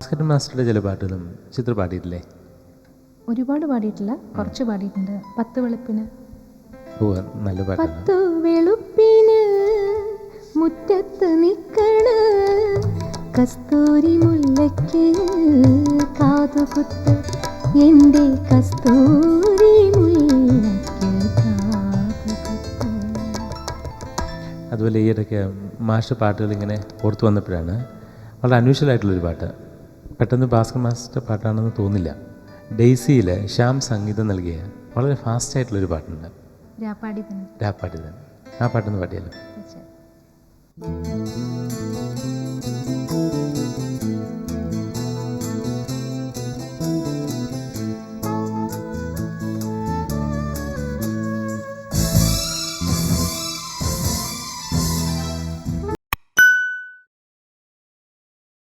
ഭാസ്കരൻ മാസ്റ്ററുടെ ചില പാട്ടുകളും ചിത്ര പാടിയിട്ടില്ലേ? ഒരുപാട് പാടിയിട്ടില്ല. കുറച്ച് പാടിയിട്ടുണ്ട്. പത്ത് വെളുപ്പിന്. ഓ നല്ല പാട്ടാണ്. പത്തു വെളുപ്പിന് മുറ്റത്ത് നിക്കണ. കസ്തൂരി മുല്ലയ്ക്ക് കാതുകുത്ത് എന്റെ കസ്തൂരി അതുപോലെ ഈ ഇടയ്ക്ക് മാഷ് പാട്ടുകൾ ഇങ്ങനെ ഓർത്തു വന്നപ്പോഴാണ് വളരെ ആയിട്ടുള്ളൊരു പാട്ട്. പെട്ടെന്ന് ഭാസ്കർ മാസ്റ്റർ പാട്ടാണെന്ന് തോന്നില്ല. ഡെയ്സിയിൽ ശ്യാം സംഗീതം നൽകിയ വളരെ ഫാസ്റ്റ് ആയിട്ടുള്ളൊരു പാട്ടുണ്ട്. രാപ്പാടി തന്നെ ആ പാട്ടൊന്ന് പാടിയല്ലോ തീർച്ചയായും.